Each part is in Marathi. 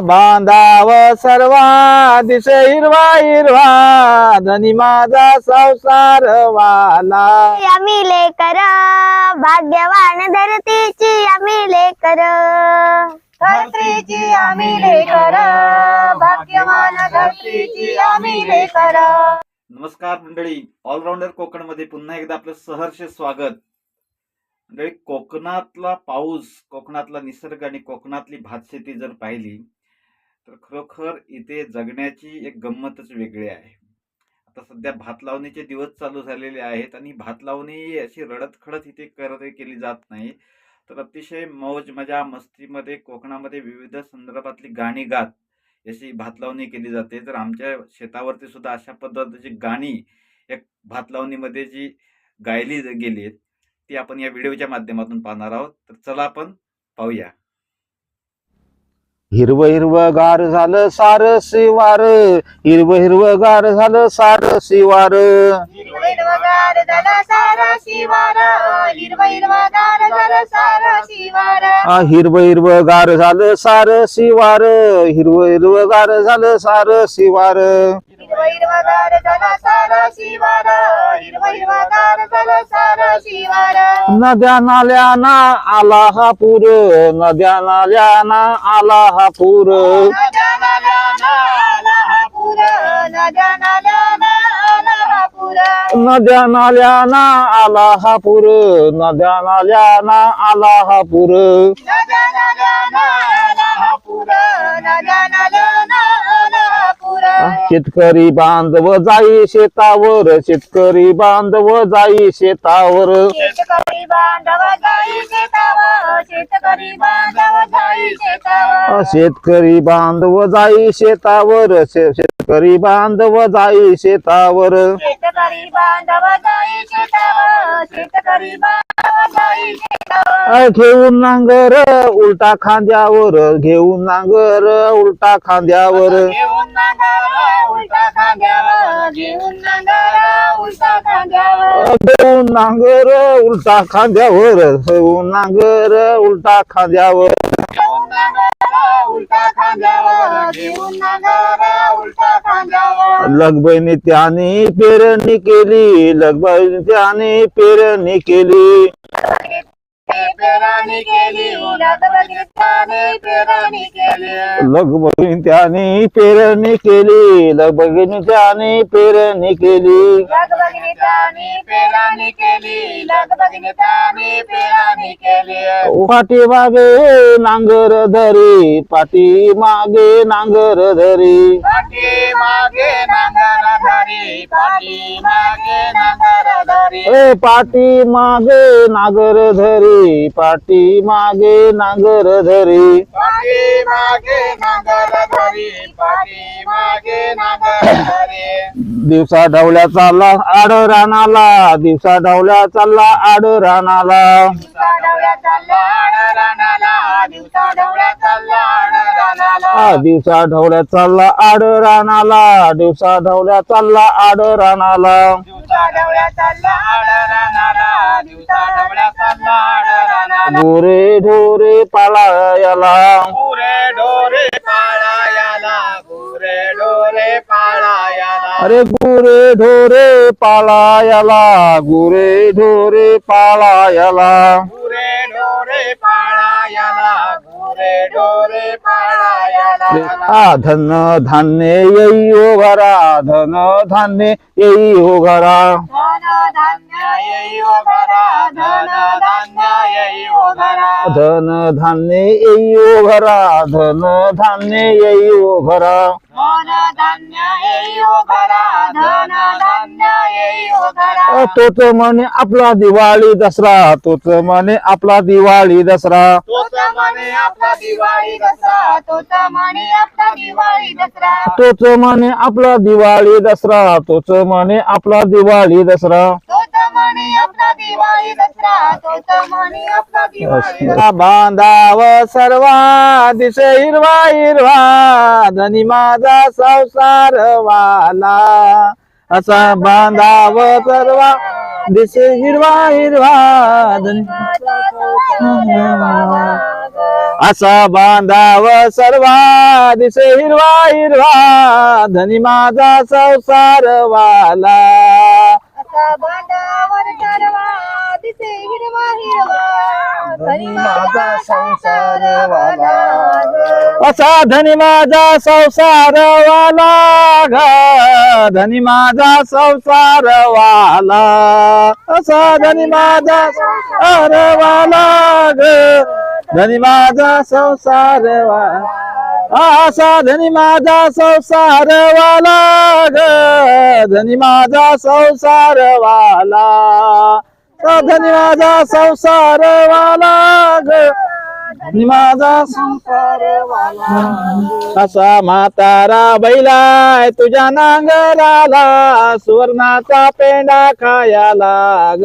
बांधाव सर्वा दिसे हिरवा हिरवा धनी माझा संसार वाला. आम्ही लेकर भाग्यवान धरतीची आम्ही लेकर. धरत्रीची आम्ही लेकर भाग्यवान धरत्रीची आम्ही लेकर. नमस्कार मंडळी ऑलराऊंडर कोकणमध्ये पुन्हा एकदा आपलं सहर्ष स्वागत. मंडळी कोकणातला पाऊस कोकणातला निसर्ग आणि कोकणातली भातशेती जर पाहिली तर खरोखर इथे जगण्याची एक गंमतच वेगळी आहे. आता सध्या भात लावणीचे दिवस चालू झालेले आहेत आणि भात लावणी अशी रडत खडत इथे करत केली जात नाही. तर अतिशय मौज मजा मस्तीमध्ये कोकणामध्ये विविध संदर्भातली गाणी गात अशी भात लावणी केली जाते. तर आमच्या शेतावरती सुद्धा अशा पद्धतीची गाणी एक भात लावणीमध्ये जी गायली ज- गेली आहेत ती आपण या व्हिडिओच्या माध्यमातून पाहणार आहोत. तर चला आपण पाहूया. हिरव हिरव गार झालं सार शिवार. हिरव हिरव गार झालं सार शिवार. हिरव हिरव गार झालं सार शिवार. हिरव हिरव गार झालं सार शिवार. हिरवगार झाला सारा शिवार हिरव हिरवगार झाला सारा शिवार. नद्या नाल्याना आला हा पूर नद्या नाल्याना आला हा पूर नद्या नाल्याना आला हा पूर नद्या नाल्याना आला नद्या नाल्याना आला हा पूर नद्या नाल्याना आला आला हा पूर शेतकरी बांधव जाई शेतावर शेतकरी बांधव जाई शेतावर. शेतकरी बांधव जाई शेतावर शेतकरी बांधव जाई शेतावर शेतकरी बांधव जाई शेतावर शेतकरी बांधव जाई शेतावर. घेऊन नांगर उलटा खांद्यावर. घेऊन नांगर उलटा खांद्यावर. घेऊन नांगर उलटा खांद्यावर. घेऊन नांगर उलटा खांद्यावर. उलटा खांद्यावर. घेऊन नांगर उलटा खांद्यावर. उलटा खांद्यावर. घेऊन नांगर उलटा लगबईने त्याने पेरणी केली लगबईने त्याने पेरणी केली. पेराणी केली पेराणी त्याने पेरणी केली लगबईने त्याने पेरणी केली. लगबगीताने पेराणी केली लगबगीताने पेराणी केली. पाठी मागे नांगर धरी पाठी मागे नांगर धरी. पाठी मागे नांगर धरी पाठी मागे नांगर धरी. ए पाठी मागे नागर धरी. पाठी मागे नांगर धरी. पाठी मागे नांगर धरी पाठी मागे नांगर धरी. दिवसा ढवल्या चालला आड रानाला. दिवसा ढवल्या चालला आड रानाला. दिवसा ढवळ्या चालला आड रानाला. दिवसा ढवळ्या चालला आड रानाला. आ, दिवसा ढवल्या चालला आड रानाला. दिवसा ढवल्या चालला आड रानाला. दिवसा ढवळ्या चालला आड रानाला दिवसा ढवळ्या चालला आड रानाला गोरे ढोरे पाळायला. गुरे ढोरे पाळायाला गुरे ढोरे पाळायाला. अरे गुरे ढोरे पाळायला गुरे ढोरे पाळायला. गुरे ढोरे पाळायाला. धन धन्य यही होगरा धन धन्य यही होगरा धन धन्य यही होगरा धन धन्य यही होगरा तो मन आपला दिवाली दसरा तो मन आपला दिवाली दसरा। तो मन अपला आपला दिवाळी दसरा तोच म्हणे आपला दिवाळी दसरा तोच म्हणे आपला दिवाळी दसरा तोच म्हणे आपला दिवाळी दसरा तोच म्हणे आपला दिवाळी दसरा तोच म्हणे आपला दिवाळी दसरा. बांधाव सर्वा दिसे हिरवा हिरवा धनी माझा संसार वाला असा बांधाव सर्वा दिसे हिरवा हिरवा धनी माझा संसार वाला ग. असा बांधाव सर्वा दिसे हिरवा हिरवा धनी माझा संसार वाला. असा बांधावर ठरवा दिसे हिरवा हिरवा धनी माझा संसार वाला. असा धनी माझा संसार वाला धनी माझा संसार वाला. असा धनी माझा संसार वाला ग. धनी माझा संसार वाला असा धनी माझा संसार वाला ग. धनी माझा संसार वाला. धनी माझा संसार वाला ग. माझा संसार असा म्हातारा बैलाय तुझ्या नांगराला सुवर्णाचा पेंडा खायला ग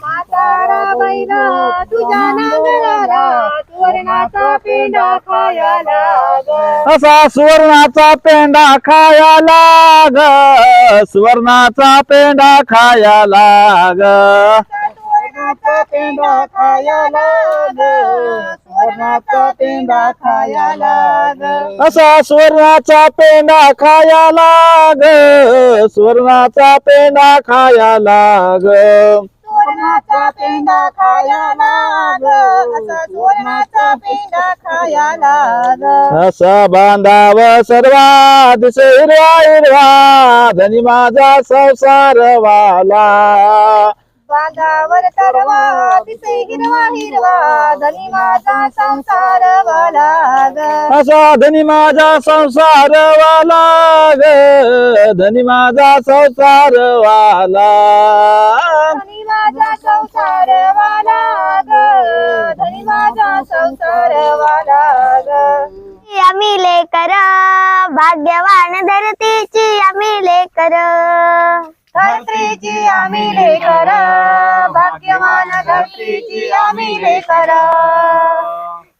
म्हातारा बैला तुझ्या नांगराला सुवर्णाचा पेंडा खायला ग असा सुवर्णाचा पेंडा खायला ग सुवर्णाचा पेंडा खायला ग सुवर्णाचा पेंडा खायला ग सुवर्णाचा पेंडा खायला ग असा सुवर्णाचा पेंडा खायला ग सुवर्णाचा पेंडा खायला ग सुवर्णाचा पेंडा खायला ग असा सुवर्णाचा पेंडा खायला ग असा बांधाव सर्वा दिसे हिरवा हिरवा धनी माझा संसार वाला. बांधावर तरवा दिसे हिरवा हिरवा धनी माझा संसार वाला ग असा धनी माझा संसार वाला ग धनी माझा संसार वाला धनी माझा संसार वाला ग धनी माझा संसार वाला ग आम्ही लेकर भाग्यवान धरतीची आम्ही लेकर. धरत्रीची आम्ही लेकर भाग्यवान धरत्रीची आम्ही लेकर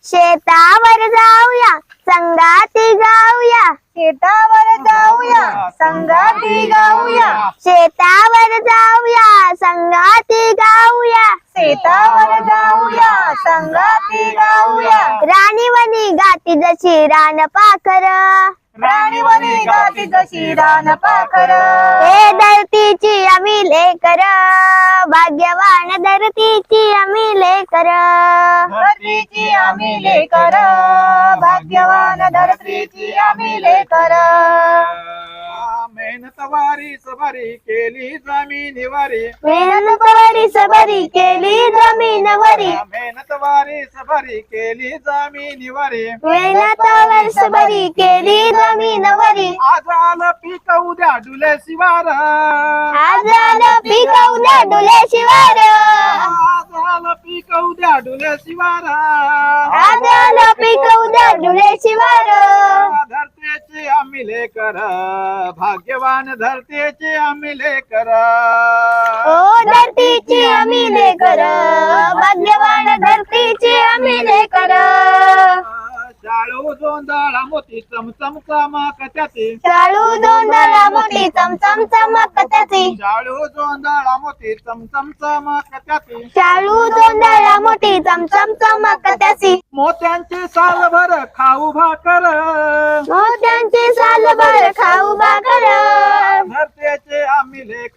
शेतावर जाऊया संगाती गाऊया. शेतावर जाऊया संगाती गाऊया. शेतावर जाऊया संगाती गाऊया. शेतावर जाऊया संगाती गाऊया. राणीवनी गाती जशी रान पाखर. राणीवनी गाती जशी रान पाखर. हे धरतीची आम्ही लेकर भाग्यवान धरतीची आम्ही लेकर. धरत्रीची आम्ही लेकर भाग्यवान धरत्रीची आम्ही लेकर. वारी सवारी केली जमिनीवारी. मेहनत बरी सबरी केली जमीनवरी. मेहनत वारी सवारी केली जमिनीवारी. मेहनत वर्ष बरी केली जमीनवरी. आज आलं पीक उद्या डुले शिवार. आज आलं पिकवल्या डुले शिवार. आज आलं पीक उद्या डुले शिवार. आज आलं पिकवल्या डुले शिवार. धरतीचे आम्ही लेकर भाग्यवान धरतीचे आम्ही लेकर. ओ धरतीची आम्ही लेकर भाग्यवान धरतीची आम्ही लेकर. जोंधळा मोती चमचम चालू दोंदळा मोठी चमचम चमक त्याची शाळू जोंधळा मोती चमचम चालू दोंदळा मोठी चमचम चमक त्याची मोत्यांची सालभर खाऊ भाकर. मोत्यांची सालभर खाऊ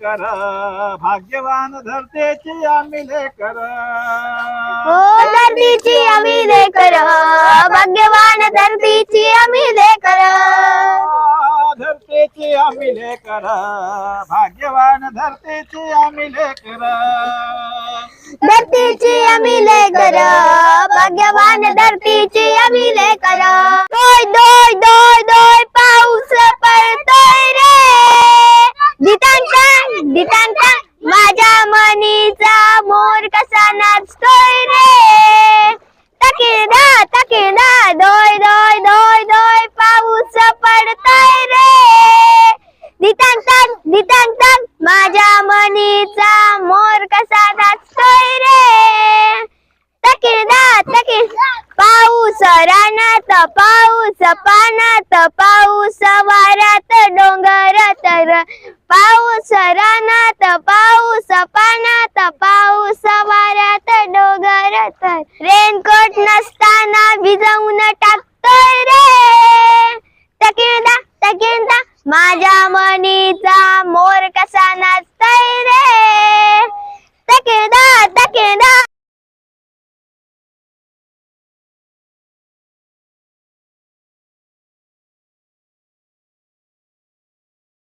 लेकर भाग्यवान धरतेचे आम्ही लेकर. हो धरतीची आम्ही लेकर भाग्यवान धरतीची आम्ही लेकर. धरतेचे आम्ही लेकर भाग्यवान धरतेचे आम्ही लेकर. धरतीची आम्ही लेकर भाग्यवान धरतीची आम्ही लेकर. दोय दोय दोय दोय पाऊस पडतोय रे. ditantang ditantang रे पाऊस पानात पाऊस वाऱ्यात डोंगरात तर पाऊस रानात पाऊस पानात पाऊस वाऱ्यात डोंगर तर रेनकोट नसताना भिजवून टाकतोय.